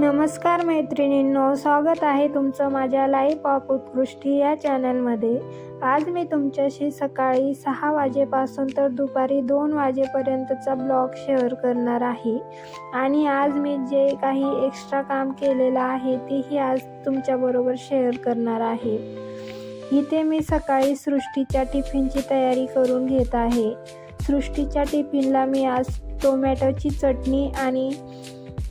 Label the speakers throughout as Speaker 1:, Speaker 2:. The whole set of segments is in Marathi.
Speaker 1: नमस्कार मैत्रिणींनो स्वागत आहे तुमचं माझ्या लाईफ ऑफ उत्कृष्टी या चॅनलमध्ये आज मी तुमच्याशी सकाळी सहा वाजेपासून तर दुपारी दोन वाजेपर्यंतचा ब्लॉग शेअर करणार आहे. आणि आज मी जे काही एक्स्ट्रा काम केलेलं आहे तेही आज तुमच्याबरोबर शेअर करणार आहे. इथे मी सकाळी सृष्टीच्या टिफिनची तयारी करून घेत आहे. सृष्टीच्या टिफिनला मी आज टोमॅटोची चटणी आणि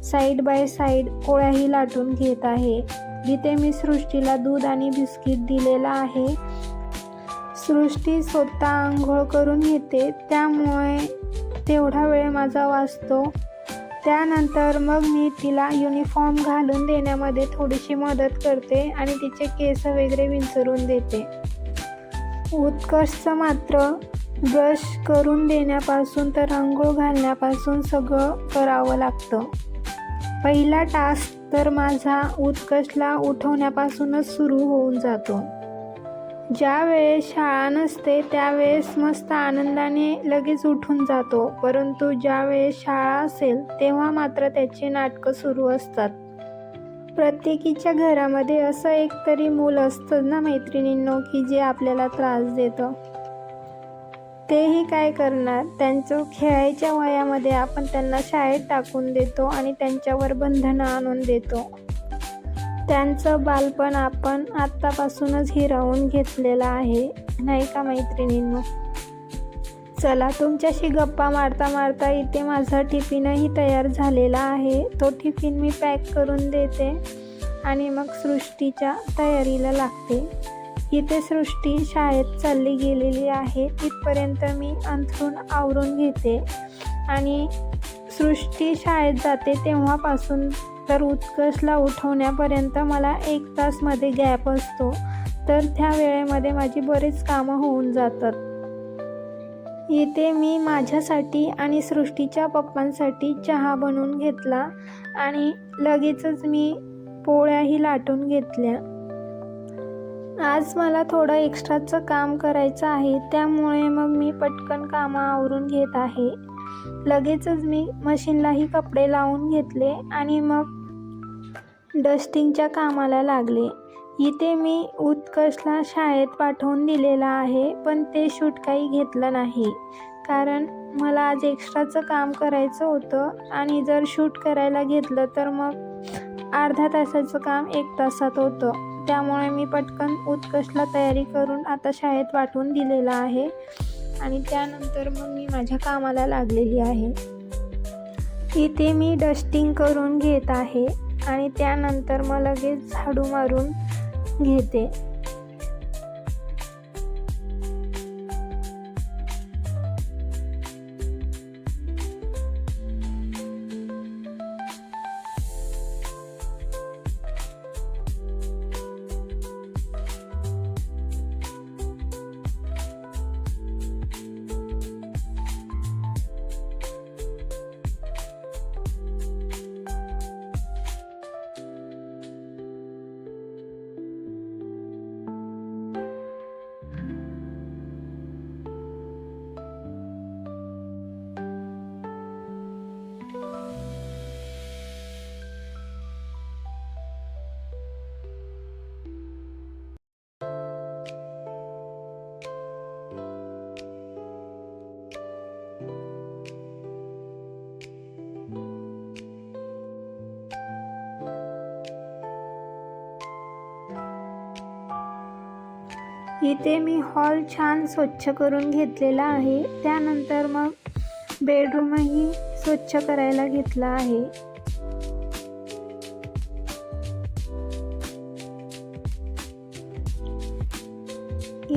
Speaker 1: साईड बाय साईड पोळ्याही लाटून घेत आहे. जिथे मी सृष्टीला दूध आणि बिस्किट दिलेलं आहे. सृष्टी स्वतः आंघोळ करून घेते. त्यामुळे तेवढा वेळ माझा वाचतो. त्यानंतर मग मी तिला युनिफॉर्म घालून देण्यामध्ये थोडीशी मदत करते आणि तिचे केस वगैरे विंचरून देते. उत्कर्षचं मात्र ब्रश करून देण्यापासून तर आंघोळ घालण्यापासून सगळं करावं लागतं. पहिला टास्क तर माझा उत्कर्षला उठवण्यापासूनच सुरू होऊन जातो. ज्या वेळेस शाळा नसते त्यावेळेस मस्त आनंदाने लगेच उठून जातो. परंतु ज्या वेळेस शाळा असेल तेव्हा मात्र त्याची नाटकं सुरू असतात. प्रत्येकीच्या घरामध्ये असं एक तरी मूल असतं ना मैत्रिणींनो की जे आपल्याला त्रास देतं? तेही काय करणार? त्यांचं खेळायच्या वयामध्ये आपण त्यांना शाळेत टाकून देतो आणि त्यांच्यावर बंधनं आणून देतो. त्यांचं बालपण आपण आत्तापासूनच हिरावून घेतलेलं आहे नाही का मैत्रिणींनो? चला तुमच्याशी गप्पा मारता मारता इथे माझा टिफिनही तयार झालेला आहे. तो टिफिन मी पॅक करून देते आणि मग सृष्टीच्या तयारीला लागते. इथे सृष्टी शाळेत चालली गेलेली आहे. तिथपर्यंत मी अंथरून आवरून घेते. आणि सृष्टी शाळेत जाते तेव्हापासून तर उत्कर्षला उठवण्यापर्यंत मला एक तासमध्ये गॅप असतो. तर त्या वेळेमध्ये माझी बरीच कामं होऊन जातात. इथे मी माझ्यासाठी आणि सृष्टीच्या पप्पांसाठी चहा बनवून घेतला आणि लगेचच मी पोळ्याही लाटून घेतल्या. आज मला थोडं एक्स्ट्राचं काम करायचं आहे त्यामुळे मग मी पटकन कामं आवरून घेत आहे. लगेचच मी मशीनलाही कपडे लावून घेतले आणि मग डस्टिंगच्या कामाला लागले. इथे मी उत्कर्षला शाळेत पाठवून दिलेलं आहे पण ते शूट काही घेतलं नाही. कारण मला आज एक्स्ट्राचं काम करायचं होतं आणि जर शूट करायला घेतलं तर मग अर्धा तासाचं काम एक तासात होतं. त्यामुळे मी पटकन उत्कर्षला तयारी करून आता शाळेत पाठवून दिलेलं आहे. आणि त्यानंतर मग मी माझ्या कामाला लागलेली आहे. इथे मी डस्टिंग करून घेत आहे. आणि त्यानंतर मग लगेच झाडू मारून घेते. इथे मी हॉल छान स्वच्छ करून घेतलेला आहे. त्यानंतर मग बेडरूमही स्वच्छ करायला घेतला आहे.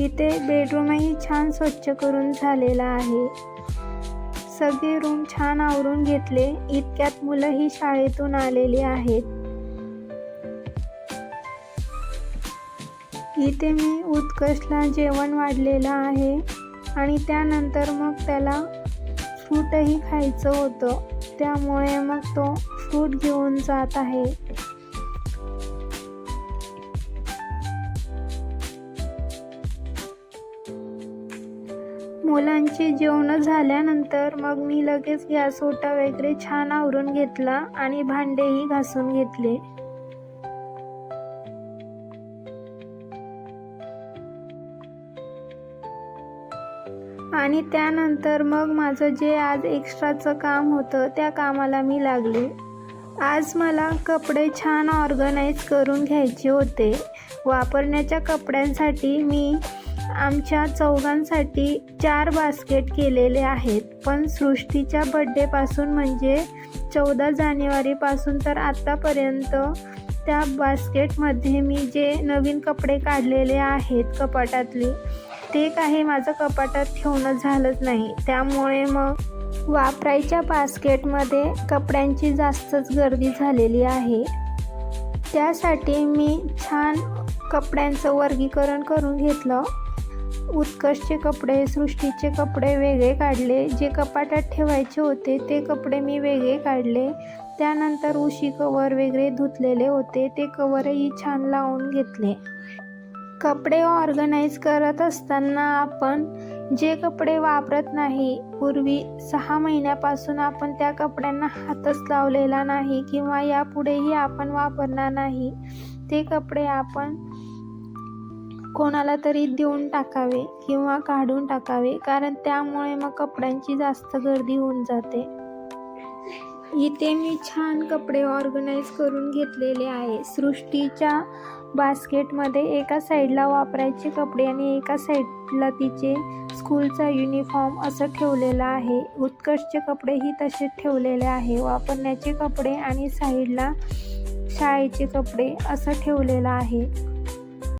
Speaker 1: इथे बेडरूमही छान स्वच्छ करून झालेला आहे. सगळे रूम छान आवरून घेतले. इतक्यात मुलंही शाळेतून आलेली आहेत. इथे मी उत्कर्षला जेवण वाढलेलं आहे. आणि त्यानंतर मग त्याला फ्रूटही खायचं होतं. त्यामुळे मग तो फ्रूट घेऊन जात आहे. मुलांची जेवणं झाल्यानंतर मग मी लगेच गॅस ओटा वगैरे छान आवरून घेतला आणि भांडेही घासून घेतले. आणि त्यानंतर मग माझं जे आज एक्स्ट्राचं काम होतं त्या कामाला मी लागले. आज मला कपडे छान ऑर्गनाईज करून घ्यायचे होते. वापरण्याच्या कपड्यांसाठी मी आमच्या चौघांसाठी चार बास्केट केलेले आहेत. पण सृष्टीच्या बड्डेपासून म्हणजे चौदा जानेवारीपासून तर आत्तापर्यंत त्या बास्केटमध्ये मी जे नवीन कपडे काढलेले आहेत कपाटातले ते काही माझं कपाटात ठेवणं झालंच नाही. त्यामुळे मग वापरायच्या बास्केटमध्ये कपड्यांची जास्तच गर्दी झालेली आहे. त्यासाठी मी छान कपड्यांचं वर्गीकरण करून घेतलं. उत्कर्षचे कपडे सृष्टीचे कपडे वेगळे काढले. जे कपाटात ठेवायचे होते ते कपडे मी वेगळे काढले. त्यानंतर उशी कवर वगैरे धुतलेले होते. ते कवरही छान लावून घेतले. कपडे ऑर्गनाईज करत असताना आपण जे कपडे वापरत नाही पूर्वी सहा महिन्यापासून आपण त्या कपड्यांना हातच लावलेला नाही किंवा यापुढेही आपण वापरणार नाही ते कपडे आपण कोणाला तरी देऊन टाकावे किंवा काढून टाकावे कारण त्यामुळे मग कपड्यांची जास्त गर्दी होऊन जाते. इथे मी छान कपडे ऑर्गनाईज करून घेतलेले आहे. सृष्टीच्या बास्केटमध्ये एका साईडला वापरायचे कपडे आणि एका साईडला तिचे स्कूलचा युनिफॉर्म असं ठेवलेला आहे. उत्कर्षचे कपडेही तसेच ठेवलेले आहे. वापरण्याचे कपडे आणि साईडला शाळेचे कपडे असं ठेवलेलं आहे.